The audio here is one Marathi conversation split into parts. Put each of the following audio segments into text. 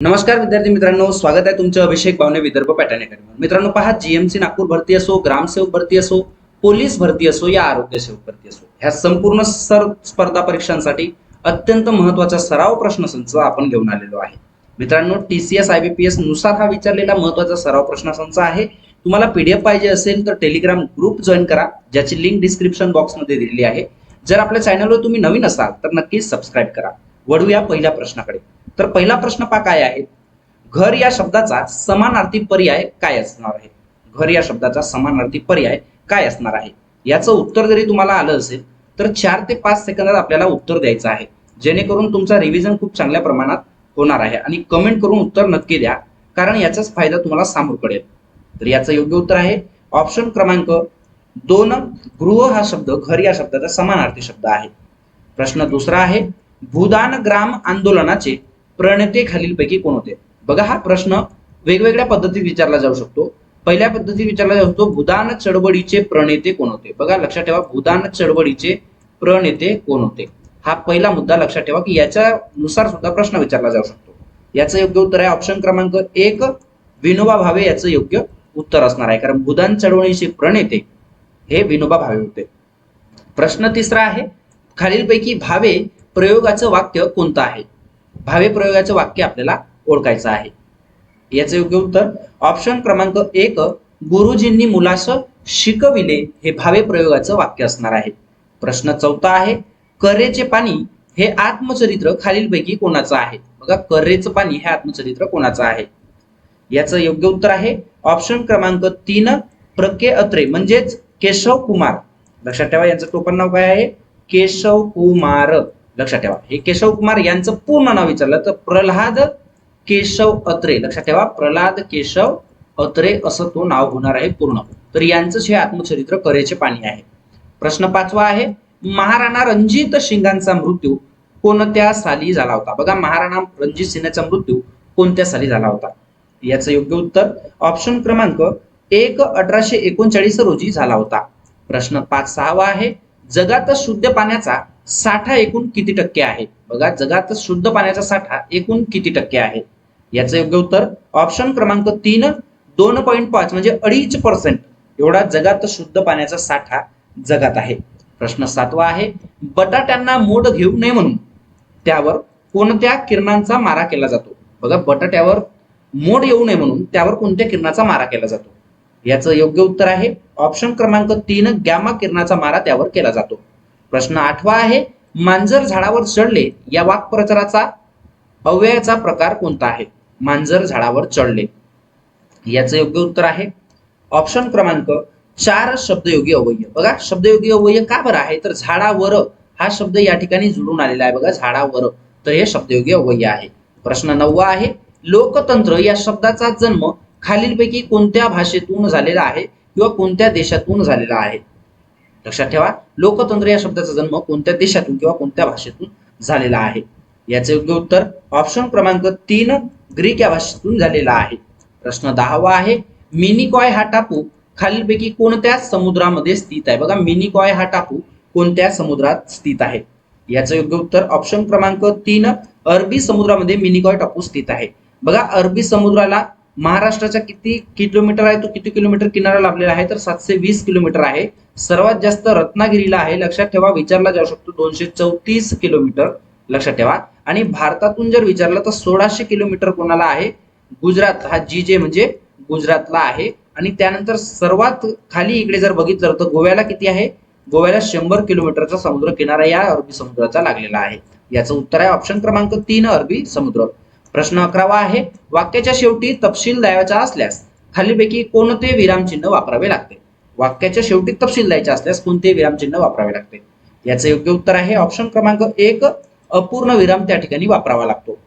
नमस्कार विद्यार्थी मित्रांनो स्वागत आहे तुमचं अभिषेक बावणे विदर्भ पॅटर्न अकॅडमी मित्रांनो पहा जीएमसी नागपूर भरती असो ग्रामसेवक भरती असो पोलीस भरती असो या आरोग्य सेवक भरती असो ह्या संपूर्ण सर स्पर्धा परीक्षांसाठी अत्यंत महत्त्वाचा सराव प्रश्नसंच आपण घेऊन आलेलो आहे. मित्रांनो टीसीएस आयबीपीएसनुसार हा विचारलेला महत्त्वाचा सराव प्रश्नसंच आहे. तुम्हाला पीडीएफ पाहिजे असेल तर टेलिग्राम ग्रुप जॉईन करा ज्याची लिंक डिस्क्रिप्शन बॉक्समध्ये दिलेली आहे. जर आपल्या चॅनलवर तुम्ही नवीन असाल तर नक्कीच सबस्क्राईब करा. वळूया पहिल्या प्रश्नाकडे. तर पहिला प्रश्न पा काय आहे. घर या शब्दाचा समानार्थी पर्याय काय असणार आहे? घर या शब्दाचा समानार्थी पर्याय काय असणार आहे? याचं उत्तर जरी तुम्हाला आलं असेल तर चार ते पाच सेकंदात आपल्याला उत्तर द्यायचं आहे. जेणेकरून तुमचा रिव्हिजन खूप चांगल्या प्रमाणात होणार आहे. आणि कमेंट करून उत्तर नक्की द्या कारण याचाच फायदा तुम्हाला सामोर पडेल. तर याचं योग्य उत्तर आहे. ऑप्शन क्रमांक दोन गृह हा शब्द घर या शब्दाचा समानार्थी शब्द आहे. प्रश्न दुसरा आहे. भूदान ग्राम आंदोलनाचे प्रणेते खालीलपैकी कोण होते? बघा हा प्रश्न वेगवेगळ्या पद्धतीत विचारला जाऊ शकतो. पहिल्या पद्धतीत विचारला जाऊ शकतो भूदान चळवळीचे प्रणेते कोण होते? बघा लक्षात ठेवा भूदान चळवळीचे प्रणेते कोण होते? हा पहिला मुद्दा लक्षात ठेवा की याच्यानुसार सुद्धा प्रश्न विचारला जाऊ शकतो. याचं योग्य उत्तर आहे ऑप्शन क्रमांक एक विनोबा भावे याचं योग्य उत्तर असणार आहे. कारण भूदान चळवळीचे प्रणेते हे विनोबा भावे होते. प्रश्न तिसरा आहे खालीलपैकी भावे प्रयोगाचं वाक्य कोणतं आहे? भावे प्रयोगाचं वाक्य आपल्याला ओळखायचं आहे. याचं योग्य उत्तर ऑप्शन क्रमांक एक गुरुजींनी मुलास शिकविले हे भावे प्रयोगाचं वाक्य असणार आहे. प्रश्न चौथा आहे करेचे पाणी हे आत्मचरित्र खालीलपैकी कोणाचं आहे? बघा करेचं पाणी हे आत्मचरित्र कोणाचं आहे? याचं योग्य उत्तर आहे ऑप्शन क्रमांक तीन प्रके अत्रे म्हणजेच केशव कुमार लक्षात ठेवा यांचं टोपण नाव काय आहे? केशव कुमार लक्षात ठेवा. हे केशव कुमार यांचं पूर्ण नाव विचारलं तर प्रल्हाद केशव अत्रे. लक्षात ठेवा प्रल्हाद केशव अत्रे असं तो नाव होणार आहे पूर्ण. तर यांचंच हे आत्मचरित्र करेचे पाणी आहे. प्रश्न पाचवा आहे महाराणा रणजित सिंगांचा मृत्यू कोणत्या साली झाला होता? बघा महाराणा रणजित सिंहाचा मृत्यू कोणत्या साली झाला होता? याचं योग्य उत्तर ऑप्शन क्रमांक एक अठराशे एकोणचाळीस रोजी झाला होता. प्रश्न पाच सहावा आहे जगात शुद्ध पाण्याचा साठा एकूण किती टक्के आहे? बघा जगात शुद्ध पाण्याचा साठा एकूण किती टक्के आहे? याचं योग्य उत्तर ऑप्शन क्रमांक तीन दोन पॉईंट पाच म्हणजे अडीच पर्सेंट एवढा जगात शुद्ध पाण्याचा साठा जगात आहे. प्रश्न सातवा आहे बटाट्यांना मोड घेऊ नये म्हणून. त्यावर कोणत्या किरणांचा मारा केला जातो? बघा बटाट्यावर मोड येऊ नये म्हणून त्यावर कोणत्या किरणाचा मारा केला जातो? याचं योग्य उत्तर आहे ऑप्शन क्रमांक तीन गॅमा किरणाचा मारा त्यावर केला जातो. प्रश्न आठवा आहे मांजर झाडावर चढले या वाक्प्रचाराचा अव्ययाचा प्रकार कोणता आहे? मांजर झाडावर चढले. याचं योग्य उत्तर आहे ऑप्शन क्रमांक चार शब्दयोगी अवय बघा शब्दयोगी अवय का बरं आहे? तर झाडावर हा शब्द या ठिकाणी जुळून आलेला आहे बघा झाडावर. तर हे शब्दयोगी अवय आहे. प्रश्न नववा आहे लोकतंत्र या शब्दाचा जन्म खालीलपैकी कोणत्या भाषेतून झालेला आहे किंवा कोणत्या देशातून झालेला आहे? लक्षात ठेवा लोकतंत्र या शब्दाचा जन्म कोणत्या देशातून किंवा कोणत्या भाषेतून झालेला आहे? याचे योग्य उत्तर ऑप्शन क्रमांक तीन ग्रीक या भाषेतून झालेला आहे. प्रश्न दहावा आहे मिनिकॉय हा टापू खालीलपैकी कोणत्या समुद्रामध्ये स्थित आहे? बघा मिनिकॉय हा टापू कोणत्या समुद्रात स्थित आहे? याचं योग्य उत्तर ऑप्शन क्रमांक तीन अरबी समुद्रामध्ये मिनिकॉय टापू स्थित आहे. बघा अरबी समुद्राला महाराष्ट्राच्या किती किलोमीटर आहे तो किती किलोमीटर किनारा लाभलेला आहे? तर सातशे वीस किलोमीटर आहे. सर्वात जास्त रत्नागिरीला आहे लक्षात ठेवा विचारला जाऊ शकतो. दोनशे चौतीस किलोमीटर लक्षात ठेवा. आणि भारतातून जर विचारलं तर सोळाशे किलोमीटर कोणाला आहे? गुजरात. हा जी जे म्हणजे गुजरातला आहे. आणि त्यानंतर सर्वात खाली इकडे जर बघितलं तर गोव्याला किती आहे? गोव्याला शंभर किलोमीटरचा समुद्र किनारा या अरबी समुद्राचा लागलेला आहे. याचं उत्तर आहे ऑप्शन क्रमांक तीन अरबी समुद्र. प्रश्न अकरावा आहे वाक्याच्या शेवटी तपशील द्यायचा असल्यास खालीपैकी कोणते विरामचिन्ह वापरावे लागते? वाक्याच्या शेवटी तपशील द्यायचे असल्यास कोणते विरामचिन्ह वापरावे लागते? याचं योग्य उत्तर आहे ऑप्शन क्रमांक एक अपूर्ण विराम त्या ठिकाणी वापरावा लागतो.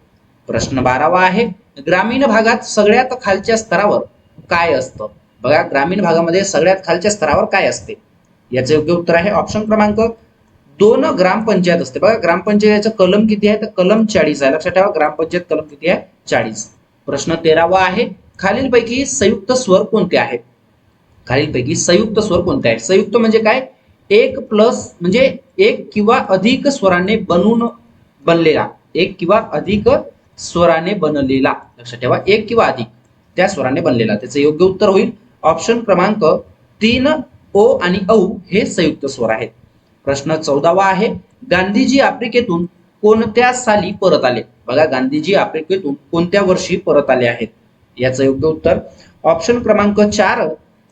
प्रश्न बारावा आहे ग्रामीण भागात सगळ्यात खालच्या स्तरावर काय असतं? बघा ग्रामीण भागामध्ये सगळ्यात खालच्या स्तरावर काय असते? याचं योग्य उत्तर आहे ऑप्शन क्रमांक दोन ग्रामपंचायत असते. बघा ग्रामपंचायतीचं कलम किती आहे? तर कलम चाळीस आहे. लक्षात ठेवा ग्रामपंचायत कलम किती आहे? चाळीस. प्रश्न तेरावा आहे खालीलपैकी संयुक्त स्वर कोणते आहेत? खालीलपैकी संयुक्त स्वर कोणते आहेत? संयुक्त म्हणजे काय? एक प्लस म्हणजे एक किंवा अधिक स्वराने बनून बनलेला. एक किंवा अधिक स्वराने बनलेला. लक्षात ठेवा एक किंवा अधिक. त्या स्वराने बनलेला. त्याचं योग्य उत्तर होईल. ऑप्शन क्रमांक तीन ओ आणि औ हे संयुक्त स्वर आहेत. प्रश्न चौदावा आहे गांधीजी आफ्रिकेतून कोणत्या साली परत आले? बघा गांधीजी आफ्रिकेतून कोणत्या वर्षी परत आले आहेत? याचं योग्य उत्तर ऑप्शन क्रमांक चार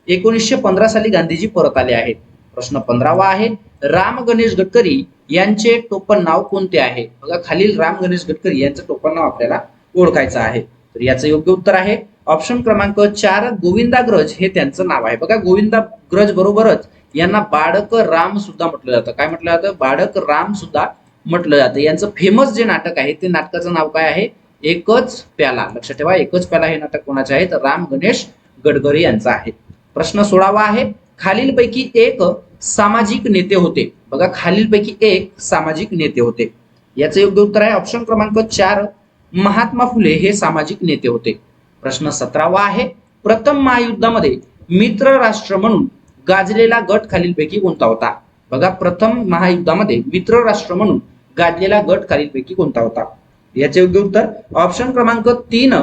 एकोणीसशे पंधरा साली गांधीजी परत आले आहेत. प्रश्न पंधरावा आहे राम गणेश गडकरी यांचे टोपण नाव कोणते आहे? बघा खालील राम गणेश गडकरी यांचं टोपण नाव आपल्याला ओळखायचं आहे. तर याचं योग्य उत्तर आहे ऑप्शन क्रमांक चार गोविंदाग्रज हे त्यांचं नाव आहे. बघा गोविंदाग्रज बरोबरच यांना बाळक राम सुद्धा म्हटलं जातं. काय म्हटलं जातं? बाळक राम सुद्धा म्हटलं जातं. यांचं फेमस जे नाटक आहे ते नाटकाचं नाव काय आहे? एकच प्याला. लक्षात ठेवा एकच प्याला हे नाटक कोणाचे आहे? तर राम गणेश गडकरी यांचं आहे. प्रश्न सोळावा आहे. खालीलपैकी एक सामाजिक नेते होते. बघा खालीलपैकी एक सामाजिक नेते होते. याचं योग्य उत्तर आहे ऑप्शन क्रमांक चार. महात्मा फुले हे सामाजिक नेते होते. प्रश्न सतरावा आहे. प्रथम महायुद्धामध्ये मित्र राष्ट्र म्हणून गाजलेला गट खालीलपैकी कोणता होता? बघा प्रथम महायुद्धामध्ये मित्र राष्ट्र म्हणून गाजलेला गट खालीलपैकी कोणता होता? याचे योग्य उत्तर ऑप्शन क्रमांक तीन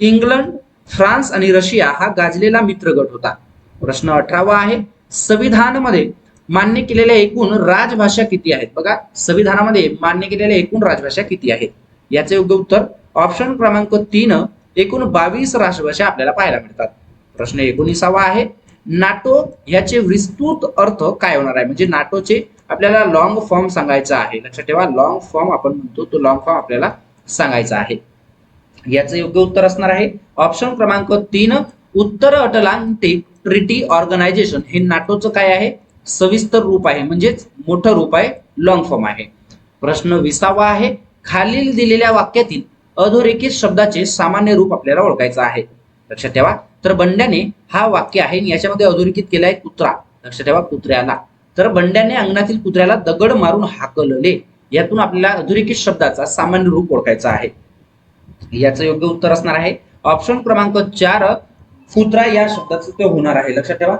इंग्लंड फ्रान्स आणि रशिया हा गाजलेला मित्र गट होता. प्रश्न अठरावा आहे संविधानमध्ये मान्य केलेल्या एकूण राजभाषा किती आहेत? बघा संविधानामध्ये मान्य केलेल्या एकूण राजभाषा किती आहेत? याचे योग्य उत्तर ऑप्शन क्रमांक तीन एकूण बावीस राजभाषा आपल्याला पाहायला मिळतात. प्रश्न एकोणीसावा आहे नाटो याचे विस्तृत अर्थ काय होणार आहे? म्हणजे नाटोचे आपल्याला लॉंग फॉर्म सांगायचा आहे. लक्षात ठेवा लॉंग फॉर्म आपण म्हणतो तो लॉंग फॉर्म आपल्याला सांगायचा आहे. याचं योग्य उत्तर असणार आहे. ऑप्शन क्रमांक तीन उत्तर अटलांटिक ट्रिटी ऑर्गनायझेशन. हे नाटोचं काय आहे? सविस्तर रूप आहे. म्हणजेच मोठं रूप आहे लॉंग फॉर्म आहे. प्रश्न विसावा आहे. खालील दिलेल्या वाक्यातील अधोरेखित शब्दाचे सामान्य रूप आपल्याला ओळखायचं आहे. लक्षात ठेवा. तर बंड्याने हा वाक्य आहे याच्यामध्ये अधोरेखित केला आहे कुत्रा. लक्षात ठेवा कुत्र्याला. तर बंड्याने अंगणातील कुत्र्याला दगड मारून हाकलले. यातून आपल्याला अधोरेखित शब्दाचा सामान्य रूप ओळखायचा आहे. याचं योग्य उत्तर असणार आहे. ऑप्शन क्रमांक चार कुत्रा या शब्दाचं ते होणार आहे. लक्षात ठेवा.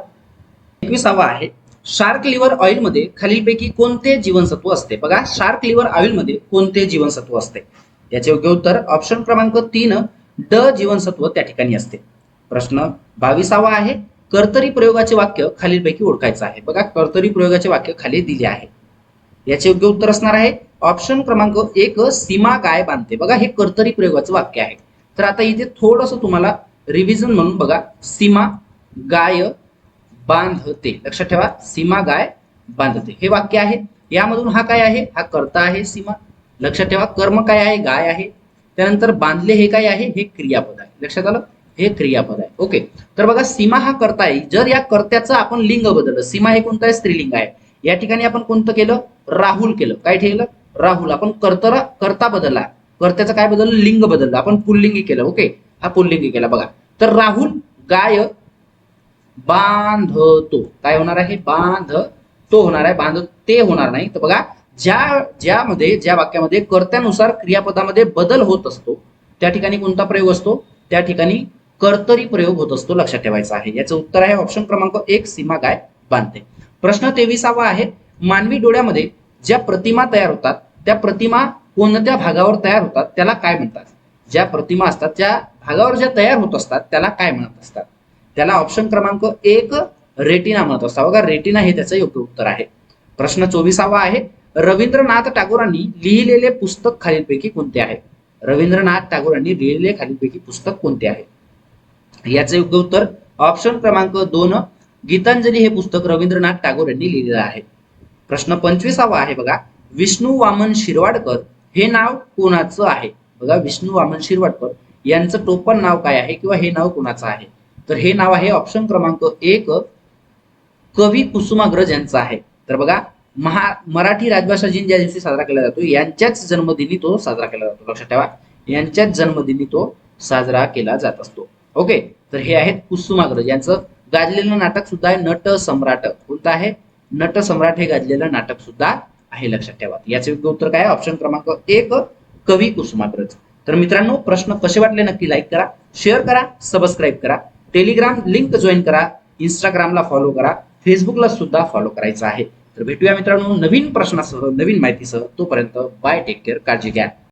एकविसावा आहे. शार्क लिव्हर ऑइलमध्ये खालीलपैकी कोणते जीवनसत्व असते? बघा शार्क लिव्हर ऑइलमध्ये कोणते जीवनसत्व असते? याचे योग्य उत्तर ऑप्शन क्रमांक तीन ड जीवनसत्व त्या ठिकाणी असते. प्रश्न बावीसावा आहे. कर्तरी प्रयोगाचे वाक्य खालीलपैकी ओळखायचं आहे. बघा कर्तरी प्रयोगाचे वाक्य खाली दिले आहे. याचे योग्य उत्तर असणार आहे. ऑप्शन क्रमांक एक सीमा गाय बांधते. बघा हे कर्तरी प्रयोगाचं वाक्य आहे. तर आता इथे थोडस तुम्हाला रिव्हिजन म्हणून बघा. सीमा गाय बांधते. लक्षात ठेवा सीमा गाय बांधते. हे वाक्य आहे. यामधून हा काय आहे? हा कर्ता आहे सीमा. लक्षात ठेवा कर्म काय आहे? गाय आहे. त्यानंतर बांधले हे काय आहे? हे क्रियापद आहे. लक्षात आलं? हे क्रियापद आहे. ओके. तर बघा सीमा हा कर्ता आहे जर या कर्त्याचं आपण लिंग बदललं सीमा हे कोणतं आहे? स्त्रीलिंग आहे. या ठिकाणी आपण कोणतं केलं? राहुल केलं. काय ठेवलं? राहुल. आपण कर्तरा कर्ता बदलला. कर्त्याचं काय बदललं? लिंग बदललं. आपण पुल्लिंगी केलं. ओके. हा पुल्लिंगी केला बघा. तर राहुल गाय बांधतो. काय होणार आहे? बांध तो होणार आहे. बांध ते होणार नाही. तर बघा ज्या ज्यामध्ये ज्या वाक्यामध्ये कर्त्यानुसार क्रियापदामध्ये बदल होत असतो त्या ठिकाणी कोणता प्रयोग असतो? त्या ठिकाणी कर्तरी प्रयोग होत असतो लक्षात ठेवायचा आहे. याचं उत्तर आहे ऑप्शन क्रमांक एक सीमा गाय बांधते. प्रश्न तेविसावा आहे मानवी डोळ्यामध्ये ज्या प्रतिमा तयार होतात त्या प्रतिमा कोणत्या भागावर तयार होतात त्याला काय म्हणतात? ज्या प्रतिमा असतात त्या भागावर ज्या तयार होत असतात त्याला काय म्हणत असतात? त्याला ऑप्शन क्रमांक एक रेटिना म्हणत असतात. बघा रेटिना हे त्याचं योग्य उत्तर आहे. प्रश्न चोवीसावा आहे रवींद्रनाथ टागोरांनी लिहिलेले पुस्तक खालीलपैकी कोणते आहे? रवींद्रनाथ टागोरांनी लिहिलेले खालीलपैकी पुस्तक कोणते आहे? याचं योग्य उत्तर ऑप्शन क्रमांक दोन गीतांजली हे पुस्तक रवींद्रनाथ टागोर यांनी लिहिलेलं आहे. प्रश्न पंचवीसावा आहे बघा. विष्णू वामन शिरवाडकर हे नाव कोणाचं आहे? बघा विष्णू वामन शिरवाडकर यांचं टोपण नाव काय आहे किंवा हे नाव कोणाचं आहे? तर हे नाव आहे ऑप्शन क्रमांक एक कवी कुसुमाग्रज यांचं आहे. तर बघा महा मराठी राजभाषा दिन ज्या दिवशी साजरा केला जातो. यांच्याच जन्मदिनी तो साजरा केला जातो. लक्षात ठेवा. यांच्याच जन्मदिनी तो साजरा केला जात असतो. ओके? तर हे आहेत कुसुमाग्रज. यांचं गाजलेलं नाटक सुद्धा आहे नट सम्राट. कोणतं आहे? नट सम्राट हे गाजलेलं नाटक सुद्धा आहे लक्षात ठेवा. याचे योग्य उत्तर काय ऑप्शन क्रमांक एक कवी कुसुमाग्रज. तर मित्रांनो प्रश्न कसे वाटले नक्की लाईक करा शेअर करा सबस्क्राईब करा. टेलिग्राम लिंक जॉईन करा इंस्टाग्रामला फॉलो करा फेसबुकला सुद्धा फॉलो करायचं आहे. तर भेटूया मित्रांनो नवीन प्रश्नासह नवीन माहितीसह. तोपर्यंत बाय टेक केअर काळजी घ्या.